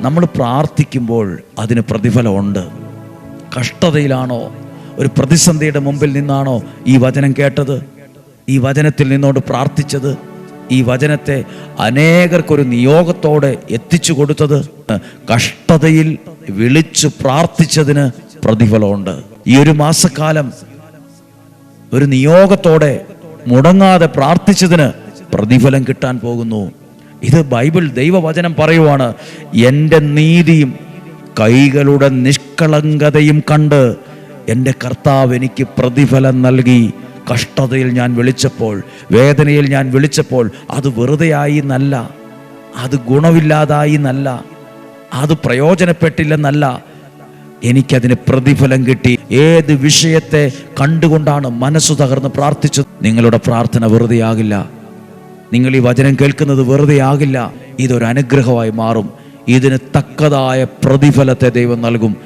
നമ്മൾ പ്രാർത്ഥിക്കുമ്പോൾ അതിന് പ്രതിഫലമുണ്ട്. കഷ്ടതയിലാണോ? ഒരു പ്രതിസന്ധിയുടെ മുമ്പിൽ നിന്നാണോ ഈ വചനം കേട്ടത്? ഈ വചനത്തിൽ നിന്നോട് പ്രാർത്ഥിച്ചത്? ഈ വചനത്തെ അനേകർക്കൊരു നിയോഗത്തോടെ എത്തിച്ചു കൊടുത്തത്? കഷ്ടതയിൽ വിളിച്ചു പ്രാർത്ഥിച്ചതിന് പ്രതിഫലമുണ്ട്. ഈ ഒരു മാസക്കാലം ഒരു നിയോഗത്തോടെ മുടങ്ങാതെ പ്രാർത്ഥിച്ചതിന് പ്രതിഫലം കിട്ടാൻ പോകുന്നു. ഇത് ബൈബിൾ ദൈവവചനം പറയുവാണ്. എന്റെ നീതിയും കൈകളുടെ നിഷ്കളങ്കതയും കണ്ട് എന്റെ കർത്താവ് എനിക്ക് പ്രതിഫലം നൽകി. കഷ്ടതയിൽ ഞാൻ വിളിച്ചപ്പോൾ വേദനയിൽ ഞാൻ വിളിച്ചപ്പോൾ അത് വെറുതെയായി എന്നല്ല അത് ഗുണമില്ലാതായി എന്നല്ല അത് പ്രയോജനപ്പെട്ടില്ലെന്നല്ല. എനിക്കതിന് പ്രതിഫലം കിട്ടി. ഏത് വിഷയത്തെ കണ്ടുകൊണ്ടാണ് മനസ്സു തകർന്ന് പ്രാർത്ഥിച്ചത്? നിങ്ങളുടെ പ്രാർത്ഥന വെറുതെയാകില്ല. നിങ്ങൾ ഈ വചനം കേൾക്കുന്നത് വെറുതെ ആകില്ല. ഇതൊരു അനുഗ്രഹമായി മാറും. ഇതിന് തക്കതായ പ്രതിഫലത്തെ ദൈവം നൽകും.